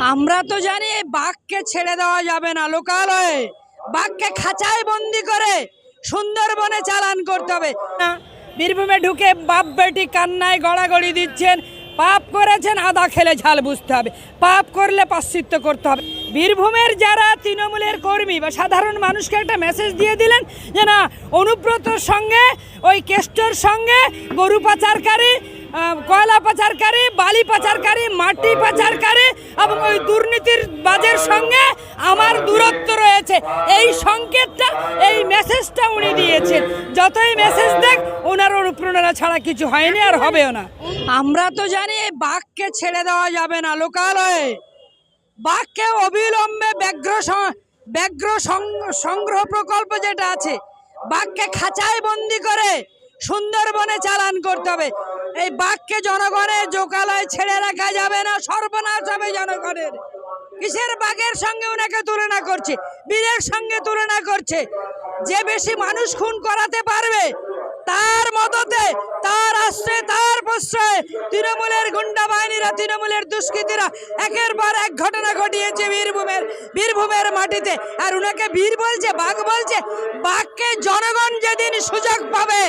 আমরা তো জানি বাঘকে ছেড়ে দেওয়া যাবে না, লোকালয়ে। বাঘকে খাঁচায় বন্দি করে সুন্দরবনে চালান করতে হবে। বীরভূমে ঢুকে বাপ বেটি কান্নায় গড়াগড়ি দিচ্ছেন। পাপ করেছেন, আদা খেলে ঝাল বুঝতে হবে। পাপ করলে পাশ্চিত্য করতে হবে। বীরভূমের যারা তৃণমূলের কর্মী বা সাধারণ মানুষকে একটা মেসেজ দিয়ে দিলেন যে না, অনুব্রতর সঙ্গে, ওই কেষ্টর সঙ্গে গরু পাচারকারী কয়লা পাচারকারী, বালি পাচারকারী, মাটি পাচারকারী এবং ওই দুর্নীতির বাজের সঙ্গে আমার দূরত্ব রয়েছে। এই সংকেতটা, এই মেসেজটা উনি দিয়েছেন। যতই মেসেজ দেখ, ওনার অনুপ্রেরণা ছাড়া কিছু হয়নি আর হবেও না। আমরা তো জানি বাঘকে ছেড়ে দেওয়া যাবে না লোকালয়ে। বাঘকে অবিলম্বে ব্যাঘ্র ব্যাঘ্র সংগ্রহ প্রকল্প যেটা আছে, বাঘকে খাঁচায় বন্দি করে সুন্দরবনে চালান করতে হবে। এই বাঘকে জনগণের জোকালয় ছেড়ে রাখা যাবে না, সর্বনাশ হবে জনগণের। কিসের বাঘের সঙ্গে ওনাকে তুলনা করছে? বীরের সঙ্গে তুলনা করছে। যে বেশি মানুষ খুন করাতে পারবে, তার মদতে, তার আশ্রয়ে, তার প্রশ্রয়ে তৃণমূলের গুন্ডা বাহিনীরা, তৃণমূলের দুষ্কৃতীরা একের পর এক ঘটনা ঘটিয়েছে বীরভূমের বীরভূমের মাটিতে। আর উনাকে বীর বলছে, বাঘ বলছে, বাঘকে জনগণ যেদিন সুযোগ পাবে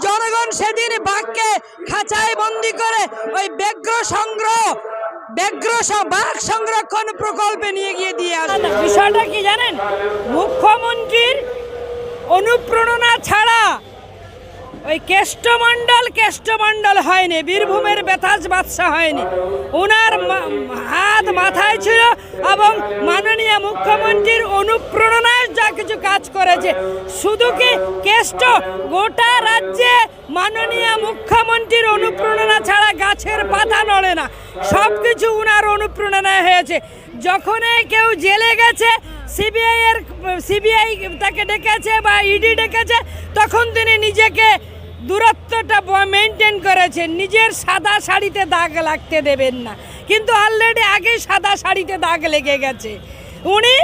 জনগণ সেদিন বাঘকে খাঁচায় বন্দি করে ওই ব্যগ্র সংগ্রহ বাঘ সংরক্ষণ নিয়ে গিয়ে মুখ্যমন্ত্রীর অনুপ্রেরণা ছাড়া ওই কেষ্টমণ্ডল কেষ্টমণ্ডল হয়নি, বীরভূমের বেতাজ বাদশা হয়নি। ওনার হাত মাথায় ছিল এবং মাননীয় মুখ্যমন্ত্রীর অনুপ্রেরণায় যা কিছু কাজ করেছে। শুধু কি কেষ্ট? গোটা রাজ্যে মাননীয় মুখ্যমন্ত্রীর অনুপ্রেরণা ছাড়া গাছের পাতা নড়ে না। সব কিছু ওনার অনুপ্রেরণায় হয়েছে। যখনই কেউ জেলে গেছে, সিবিআই এর, সিবিআই তাকে ডেকেছে বা ইডি ডেকেছে, তখন তিনি নিজেকে দূরত্বটা মেনটেন করেছেন। নিজের সাদা শাড়িতে দাগ লাগতে দেবেন না। কিন্তু অলরেডি আগেই সাদা শাড়িতে দাগ লেগে গেছে। উনি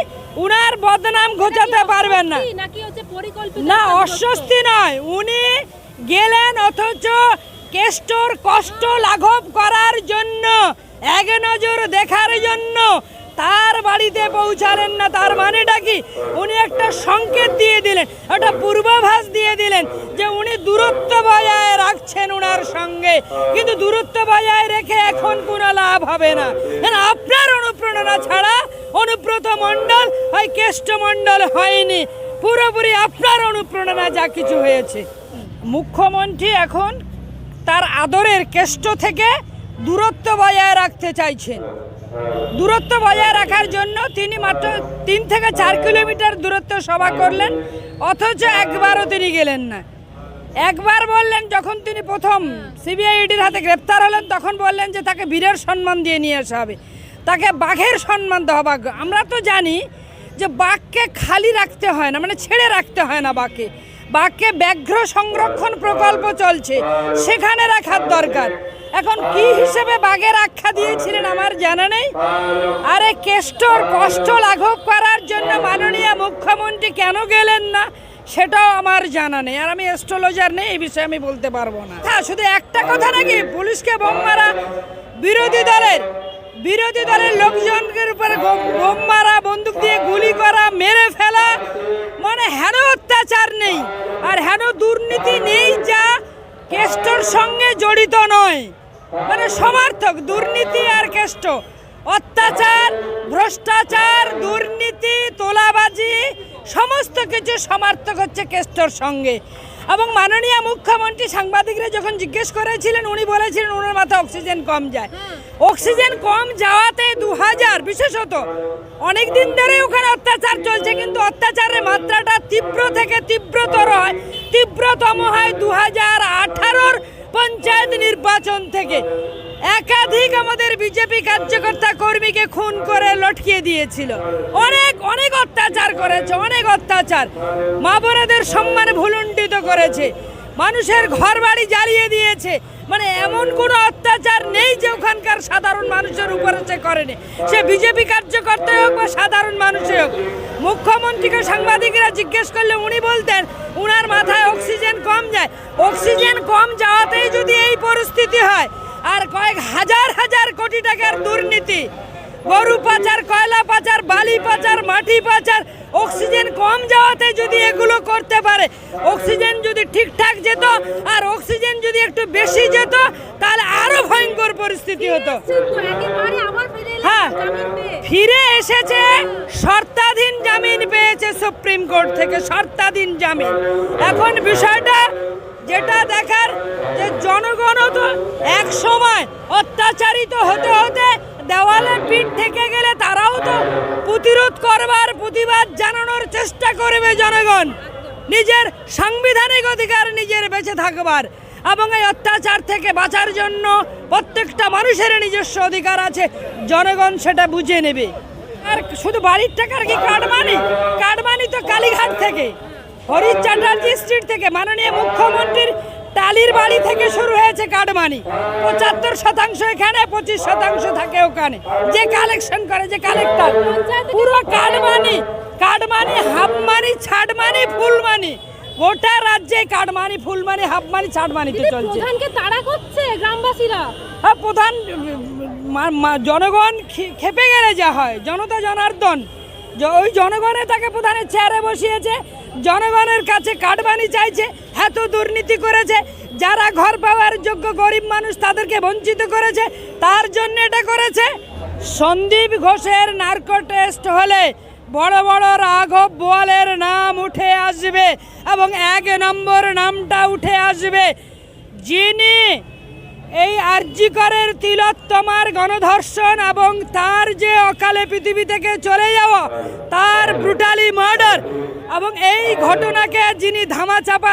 উনার বদনাম ঘোচাতে পারবেন না। না অস্বস্তি নয়। উনি গেলেন অথচ কেষ্টর কষ্ট লাঘব করার জন্য এক নজর দেখার জন্য তার বাড়িতে পৌঁছালেন না। তার মানেটা কি? উনি একটা সংকেত দিয়ে দিলেন একটা পূর্বাভাস দিয়ে দিলেন যে উনি দূরত্ব বজায় রাখছেন ওনার সঙ্গে। কিন্তু দূরত্ব বজায় রেখে এখন কোনো লাভ হবে না। আপনার অনুপ্রেরণা ছাড়া অনুব্রত মণ্ডল হয় কেষ্ট মণ্ডল হয়নি। পুরোপুরি আপনার অনুপ্রেরণা যা কিছু হয়েছে। মুখ্যমন্ত্রী এখন তার আদরের কেষ্ট থেকে দূরত্ব বজায় রাখতে চাইছেন। দূরত্ব বজায় রাখার জন্য তিনি মাত্র তিন থেকে চার কিলোমিটার দূরত্ব সভা করলেন, অথচ একবারও তিনি গেলেন না। একবার বললেন যখন তিনি প্রথম সিবিআইডির হাতে গ্রেপ্তার হলেন তখন বললেন যে তাকে বীরের সম্মান দিয়ে নিয়ে আসা হবে। তাকে বাঘের সম্মান দেওয়া বাঘ আমরা তো জানি যে বাঘকে খালি রাখতে হয় না মানে ছেড়ে রাখতে হয় না বাঘকে। বাঘকে ব্যাঘ্র সংরক্ষণ প্রকল্প চলছে সেখানে রাখার দরকার। এখন কি হিসেবে বাঘের আখ্যা দিয়েছিলেন আমার জানা নেই। আরে কেষ্টর কষ্ট লাঘব করার জন্য মাননীয় মুখ্যমন্ত্রী কেন গেলেন না? সেটাও আমার জানা নেই, আর আমি অ্যাস্ট্রোলজার নেই, এই বিষয়ে আমি বলতে পারব না। হ্যাঁ শুধু একটা কথা নাকি, পুলিশকে বোম মারা, বিরোধী দলের বিরোধী দলের লোকজনদের উপরে বোম মারা, বন্দুক দিয়ে গুলি করা, মেরে ফেলা মানে হেন অত্যাচার নেই, আর হেন দুর্নীতি নেই যা কেষ্টর সঙ্গে জড়িত নয়। মানে সমার্থক, দুর্নীতি আর কেষ্ট, অত্যাচার, ভ্রষ্টাচার, দুর্নীতি, তোলাবাজি সমস্ত কিছু সমার্থক হচ্ছে কেষ্টর সঙ্গে। এবং মাননীয় মুখ্যমন্ত্রী সাংবাদিকরা যখন জিজ্ঞেস করেছিলেন উনি বলেছিলেন ওনার মাথায় অক্সিজেন কম যায়। অক্সিজেন কম যাওয়াতে দু হাজার বিশেষত অনেক দিন ধরে ওখানে অত্যাচার চলছে কিন্তু অত্যাচারের মাত্রাটা তীব্র থেকে তীব্রতর হয়। তীব্রতম হয় দু হাজার আঠারোর পঞ্চায়েত নির্বাচন থেকে। একাধিক আমাদের বিজেপি কার্যকর্তা কর্মীকে খুন করে লটকিয়ে দিয়েছিল। অনেক অনেক অত্যাচার করেছে, অনেক অত্যাচার। মা বোনেদের সম্মান ভুলুণ্ঠিত করেছে। মানুষের ঘর বাড়ি জ্বালিয়ে দিয়েছে। মানে এমন কোনো অত্যাচার নেই যে ওখানকার সাধারণ মানুষের উপরে সে করেনি। সে বিজেপি কার্যকর্তাই হোক বা সাধারণ মানুষই হোক। মুখ্যমন্ত্রীকে সাংবাদিকরা জিজ্ঞেস করলে উনি বলতেন, উনার মাথায় অক্সিজেন কম যায়। অক্সিজেন কম যাওয়াতেই আর কয়েক হাজার হাজার কোটি টাকার দুর্নীতি। গরু পাচার কয়লা পাচার বালি পাচার মাটি পাচার অক্সিজেন কম যাওয়াতে যদি এগুলো করতে পারে অক্সিজেন যদি ঠিকঠাক যেত আর অক্সিজেন যদি একটু বেশি যেত তাহলে আরও ভয়ঙ্কর পরিস্থিতি হতো। হ্যাঁ ফিরে এসেছে শর্তাধীন জামিন পেয়েছে সুপ্রিম কোর্ট থেকে শর্তাধীন জামিন। এখন বিষয়টা যেটা দেখার যে জনগণও তো এক সময় অত্যাচারিত হতে হতে দেওয়ালে পিঠ থেকে গেলে তারাও তো প্রতিরোধ করবার, প্রতিবাদ জানানোর চেষ্টা করবে জনগণ। নিজের সাংবিধানিক অধিকার নিজের বেঁচে থাকবার এবং এই অত্যাচার থেকে বাঁচার জন্য প্রত্যেকটা মানুষের নিজস্ব অধিকার আছে। জনগণ সেটা বুঝে নেবে। আর শুধু বাড়ির টাকার কি কাটমানি? কাটমানি তো কালীঘাট থেকে। হরিশ চ্যাটার্জি স্ট্রিট থেকে মাননীয় মুখ্যমন্ত্রীর টালির বাড়ি থেকে শুরু হয়েছে কাটমানি। পঁচাত্তর শতাংশ এখানে পঁচিশ শতাংশ থাকে ওখানে। যে কালেকশন করে যে কালেক্টর পুরো কাটমানি কাটমানি হাফ ছাটমানি ছাড় মানি ফুল মানি গোটা রাজ্যে কাটমানি ফুল মানি হাফ মানি ছাড় মানিতে চলছে। প্রধানকে তাড়া করছে গ্রামবাসীরা? হ্যাঁ, প্রধান জনগণ খেপে গেলে যা হয়। জনতা জনার্দন। ওই জনগণে তাকে প্রধানের চেয়ারে বসিয়েছে। জনগণের কাছে কাটবানি চাইছে, এত দুর্নীতি করেছে, যারা ঘর পাওয়ার যোগ্য গরিব মানুষ তাদেরকে বঞ্চিত করেছে, তার জন্য এটা করেছে। সন্দীপ ঘোষের নার্কো টেস্ট হলে বড় বড় রাঘব বোয়ালের নাম উঠে আসবে এবং এক নম্বর নামটা উঠে আসবে। যিনি এই আরজিকরের তিলোত্তমার গণধর্ষণ এবং তার যে অকালে পৃথিবী থেকে চলে যাওয়া, তার ব্রুটালি মার্ডার এবং এই ঘটনাকে যিনি ধামাচাপা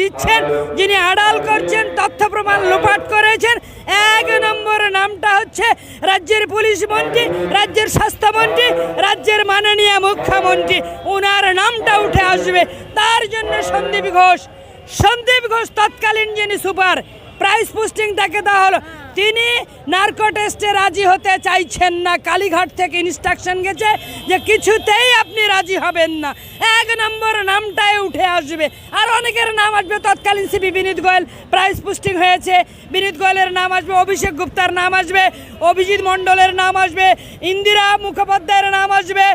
দিচ্ছেন, যিনি আড়াল করছেন, তথ্য প্রমাণ লোপাট করেছেন, এক নম্বর নামটা হচ্ছে রাজ্যের পুলিশ মন্ত্রী, রাজ্যের স্বাস্থ্যমন্ত্রী, রাজ্যের মাননীয় মুখ্যমন্ত্রী। ওনার নামটা উঠে আসবে। তার জন্য সন্দীপ ঘোষ সন্দীপ ঘোষ তৎকালীন যিনি সুপার প্রাইস পোস্টিং তাকে দেওয়া হলো। তিনি নার্কো টেস্টে রাজি হতে চাইছেন না। কালীঘাট থেকে ইনস্ট্রাকশন গেছে যে কিছুতেই আপনি রাজি হবেন না। এক নম্বর নামটাই উঠে আসবে। আর অনেকের নাম আসবে। তৎকালীন CP Vineet Goyal prize posting হয়েছে। বিনীত গোয়েলের নাম আসবে অভিষেক গুপ্তার নাম আসবে অভিজিৎ মণ্ডলের নাম আসবে ইন্দিরা মুখোপাধ্যায়ের নাম আসবে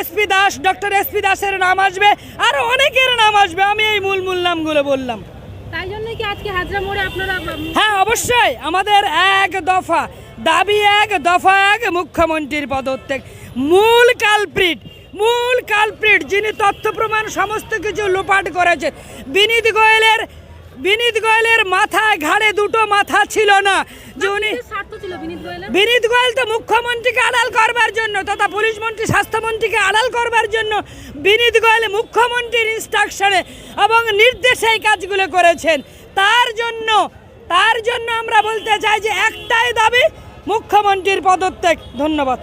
এসপি দাস ডক্টর এসপি দাসের নাম আসবে আরও অনেকের নাম আসবে। আমি এই মূল মূল নামগুলো বললাম। তাই জন্যই কি আজকে হাজরা মোড়ে আপনারা হ্যাঁ অবশ্যই। আমাদের এক দফা, দাবি এক দফা, এক মুখ্যমন্ত্রীর পদত্যাগ। মূল কালপ্রিট মূল কালপ্রিট যিনি তথ্য প্রমাণ সমস্ত কিছু লোপাট করেছেন বিনীত গোয়েলের বিনীত গোয়েলের মাথায় ঘাড়ে দুটো মাথা ছিল না। যে উনি বিনীত গোয়েল তো মুখ্যমন্ত্রীকে আড়াল করবার জন্য তথা পুলিশ মন্ত্রী স্বাস্থ্যমন্ত্রীকে আড়াল করবার জন্য বিনীত গোয়েল মুখ্যমন্ত্রীর ইনস্ট্রাকশনে এবং নির্দেশে এই কাজগুলো করেছেন। তার জন্য তার জন্য আমরা বলতে চাই যে একটাই দাবি মুখ্যমন্ত্রীর পদত্যাগ। ধন্যবাদ।